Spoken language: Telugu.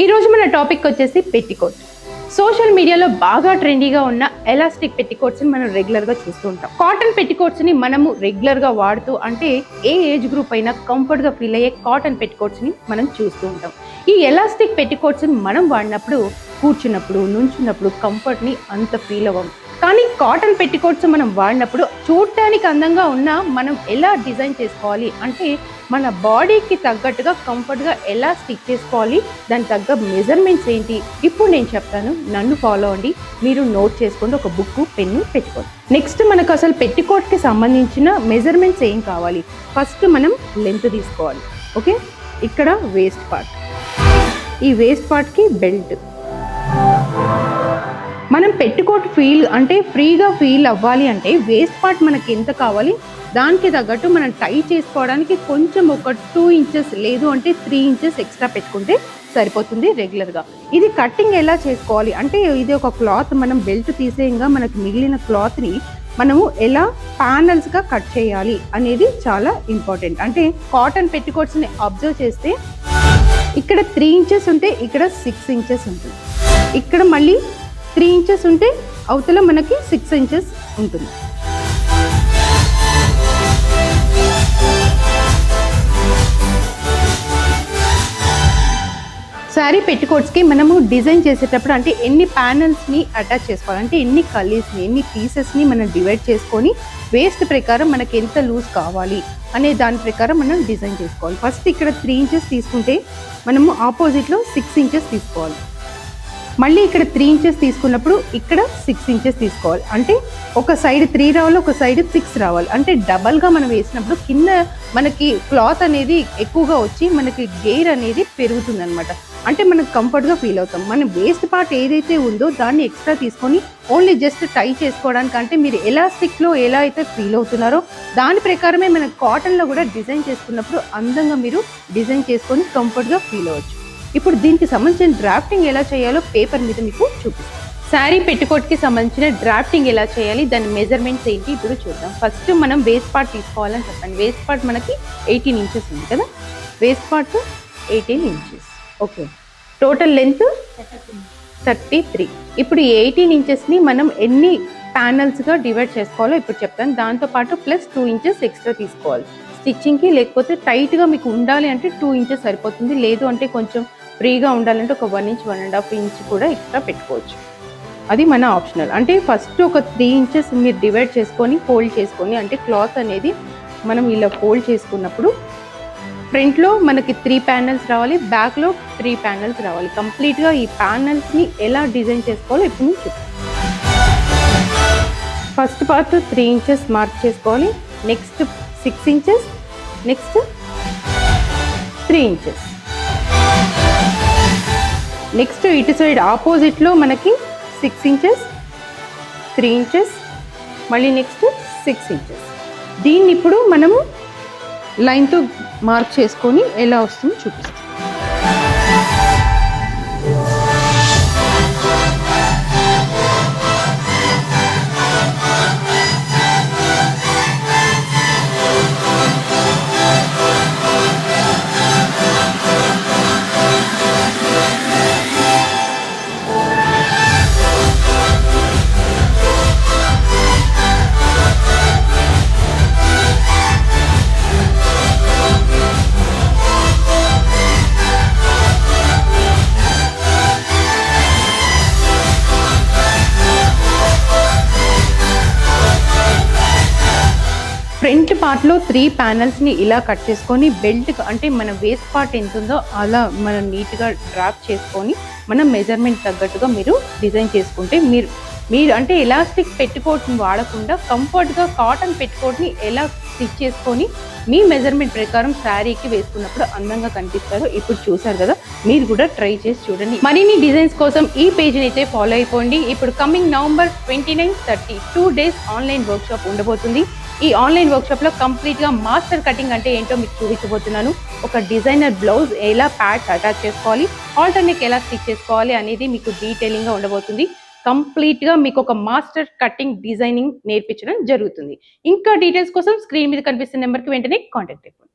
ఈ రోజు మన టాపిక్ వచ్చేసి పెట్టికోట్. సోషల్ మీడియాలో బాగా ట్రెండీగా ఉన్న ఎలాస్టిక్ పెట్టికోట్స్ని మనం రెగ్యులర్గా చూస్తూ ఉంటాం. కాటన్ పెట్టికోట్స్ని మనము రెగ్యులర్గా వాడుతూ అంటే ఏ ఏజ్ గ్రూప్ అయినా కంఫర్ట్గా ఫీల్ అయ్యే కాటన్ పెట్టికోట్స్ని మనం చూస్తూ ఉంటాం. ఈ ఎలాస్టిక్ పెట్టికోట్స్ని మనం వాడినప్పుడు కూర్చున్నప్పుడు నుంచున్నప్పుడు కంఫర్ట్ని అంత ఫీల్ అవ్వం. కానీ కాటన్ పెట్టికోట్స్ మనం వాడినప్పుడు చూడటానికి అందంగా ఉన్నా మనం ఎలా డిజైన్ చేసుకోవాలి అంటే మన బాడీకి తగ్గట్టుగా కంఫర్ట్గా ఎలా స్టిచ్ చేసుకోవాలి దాని తగ్గ మెజర్మెంట్స్ ఏంటి? ఇప్పుడు నేను చెప్తాను. నన్ను ఫాలో అవ్వండి. మీరు నోట్ చేసుకోండి. ఒక బుక్ పెన్ను పెట్టుకోండి. నెక్స్ట్ మనకు అసలు పెట్టికోట్కి సంబంధించిన మెజర్మెంట్స్ ఏం కావాలి? ఫస్ట్ మనం లెంత్ తీసుకోవాలి. ఓకే? ఇక్కడ వేస్ట్ పార్ట్. ఈ వేస్ట్ పార్ట్కి బెల్ట్. మనం పెట్టుకోట్ ఫీల్ అంటే ఫ్రీగా ఫీల్ అవ్వాలి అంటే వేస్ట్ పార్ట్ మనకి ఎంత కావాలి? దానికి తగ్గట్టు మనం టై చేసుకోవడానికి కొంచెం ఒక టూ ఇంచెస్ లేదు అంటే త్రీ ఇంచెస్ ఎక్స్ట్రా పెట్టుకుంటే సరిపోతుంది రెగ్యులర్గా. ఇది కటింగ్ ఎలా చేసుకోవాలి? అంటే ఇది ఒక క్లాత్ మనం బెల్ట్ తీసేయంగా మనకు మిగిలిన క్లాత్ని మనము ఎలా ప్యానల్స్గా కట్ చేయాలి అనేది చాలా ఇంపార్టెంట్. అంటే కాటన్ పెట్టికోట్స్ని అబ్జర్వ్ చేస్తే ఇక్కడ త్రీ ఇంచెస్ ఉంటే ఇక్కడ సిక్స్ ఇంచెస్ ఉంటుంది. ఇక్కడ మళ్ళీ త్రీ ఇంచెస్ ఉంటే అవతల మనకి సిక్స్ ఇంచెస్ ఉంటుంది. శారీ పెట్టుకోట్స్కి మనము డిజైన్ చేసేటప్పుడు అంటే ఎన్ని ప్యానల్స్ని అటాచ్ చేసుకోవాలి? అంటే ఎన్ని కలీస్ని ఎన్ని పీసెస్ని మనం డివైడ్ చేసుకొని వేస్ట్ ప్రకారం మనకి ఎంత లూజ్ కావాలి అనే దాని ప్రకారం మనం డిజైన్ చేసుకోవాలి. ఫస్ట్ ఇక్కడ త్రీ ఇంచెస్ తీసుకుంటే మనము ఆపోజిట్లో సిక్స్ ఇంచెస్ తీసుకోవాలి. మళ్ళీ ఇక్కడ త్రీ ఇంచెస్ తీసుకున్నప్పుడు ఇక్కడ సిక్స్ ఇంచెస్ తీసుకోవాలి. అంటే ఒక సైడ్ త్రీ రావాలి ఒక సైడ్ సిక్స్ రావాలి. అంటే డబల్గా మనం వేసినప్పుడు కింద మనకి క్లాత్ అనేది ఎక్కువగా వచ్చి మనకి గెయిర్ అనేది పెరుగుతుంది అనమాట అంటే మనకు కంఫర్ట్గా ఫీల్ అవుతాం. మన వేస్ట్ పార్ట్ ఏదైతే ఉందో దాన్ని ఎక్స్ట్రా తీసుకొని ఓన్లీ జస్ట్ టై చేసుకోవడానికి అంటే మీరు ఎలాస్టిక్లో ఎలా అయితే ఫీల్ అవుతున్నారో దాని ప్రకారమే మన కాటన్లో కూడా డిజైన్ చేసుకున్నప్పుడు అందంగా మీరు డిజైన్ చేసుకొని కంఫర్ట్గా ఫీల్ అవ్వచ్చు. ఇప్పుడు దీనికి సంబంధించిన డ్రాఫ్టింగ్ ఎలా చేయాలో పేపర్ మీద మీకు చూపిస్తాను శారీ పెట్టుకోట్కి సంబంధించిన డ్రాఫ్టింగ్ ఎలా చేయాలి దాని మెజర్మెంట్స్ ఏంటి ఇప్పుడు చూద్దాం. ఫస్ట్ మనం వేస్ట్ పార్ట్ తీసుకోవాలని చెప్పండి. వేస్ట్ పార్ట్ మనకి ఎయిటీన్ ఇంచెస్ ఉంది కదా? Waist part eighteen inches okay. Total length thirty three. ఇప్పుడు ఎయిటీన్ ఇంచెస్ని మనం ఎన్ని ప్యానల్స్గా డివైడ్ చేసుకోవాలో ఇప్పుడు చెప్తాను. దాంతోపాటు ప్లస్ టూ ఇంచెస్ ఎక్స్ట్రా తీసుకోవాలి. స్టిచ్చింగ్కి లేకపోతే టైట్గా మీకు ఉండాలి అంటే టూ ఇంచెస్ సరిపోతుంది. లేదు అంటే కొంచెం ఫ్రీగా ఉండాలంటే ఒక one inch one and half inch కూడా ఎక్స్ట్రా పెట్టుకోవచ్చు. అది మన ఆప్షనల్ అంటే ఫస్ట్ ఒక త్రీ ఇంచెస్ మీరు డివైడ్ చేసుకొని ఫోల్డ్ చేసుకొని అంటే క్లాత్ అనేది మనం ఇలా ఫోల్డ్ చేసుకున్నప్పుడు ఫ్రంట్లో మనకి త్రీ ప్యానల్స్ రావాలి బ్యాక్లో త్రీ ప్యానల్స్ రావాలి. కంప్లీట్గా ఈ ప్యానల్స్ని ఎలా డిజైన్ చేసుకోవాలో ఇప్పుడు నేను చూపిస్తాను first part three inches mark చేసుకోవాలి next six inches next three inches next ఇటు సైడ్ ఆపోజిట్లో మనకి సిక్స్ ఇంచెస్ త్రీ ఇంచెస్ మళ్ళీ నెక్స్ట్ సిక్స్ ఇంచెస్ దీన్ని ఇప్పుడు మనము లైన్తో మార్క్ చేసుకొని ఎలా వస్తుందో చూపిస్తాను ఫ్రంట్ పార్ట్లో త్రీ ప్యానల్స్ని ఇలా కట్ చేసుకొని బెల్ట్ అంటే మన వేస్ట్ పార్ట్ ఎంత ఉందో అలా మనం నీట్గా డ్రాప్ చేసుకొని మనం మెజర్మెంట్ తగ్గట్టుగా మీరు డిజైన్ చేసుకుంటే మీరు మీరు అంటే ఎలాస్టిక్ పెట్టుకోట్ని వాడకుండా కంఫర్ట్గా కాటన్ పెట్టుకోట్ని ఎలా స్టిచ్ చేసుకొని మీ మెజర్మెంట్ ప్రకారం శారీకి వేసుకున్నప్పుడు అందంగా కనిపిస్తారు ఇప్పుడు చూసారు కదా మీరు కూడా ట్రై చేసి చూడండి. మరిన్ని డిజైన్స్ కోసం ఈ పేజ్ని అయితే ఫాలో అయిపోండి. ఇప్పుడు coming November twenty nine thirty two days online workshop ఉండబోతుంది. ఈ ఆన్లైన్ వర్క్షాప్లో కంప్లీట్గా మాస్టర్ కటింగ్ అంటే ఏంటో మీకు చూపించబోతున్నాను. ఒక డిజైనర్ బ్లౌజ్ ఎలా ప్యాడ్స్ అటాచ్ చేసుకోవాలి ఆల్టర్నేట్ ఎలా స్టిచ్ చేసుకోవాలి అనేది మీకు డీటెయిలింగ్గా ఉండబోతుంది. కంప్లీట్గా మీకు ఒక మాస్టర్ కటింగ్ డిజైనింగ్ నేర్పించడం జరుగుతుంది. ఇంకా డీటెయిల్స్ కోసం స్క్రీన్ మీద కనిపిస్తున్న నెంబర్కి వెంటనే కాంటాక్ట్ అయిపోండి.